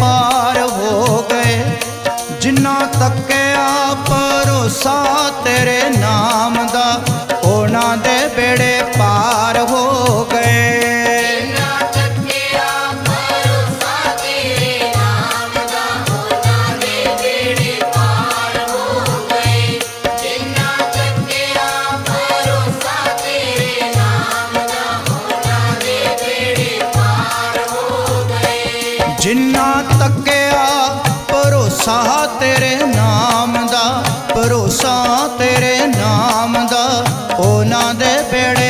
ਪਾਰ ਹੋ ਗਏ। ਜਿਨ੍ਹਾਂ ਤੱਕਿਆ ਭਰੋਸਾ ਤੇਰੇ ਨਾਮ ਦਾ ਉਹਨਾਂ ਜਿੰਨਾ ਤੱਕਿਆ ਭਰੋਸਾ ਤੇਰੇ ਨਾਮ ਦਾ ਭਰੋਸਾ ਤੇਰੇ ਨਾਮ ਦਾ ਉਹਨਾਂ ਦੇ ਬੇੜੇ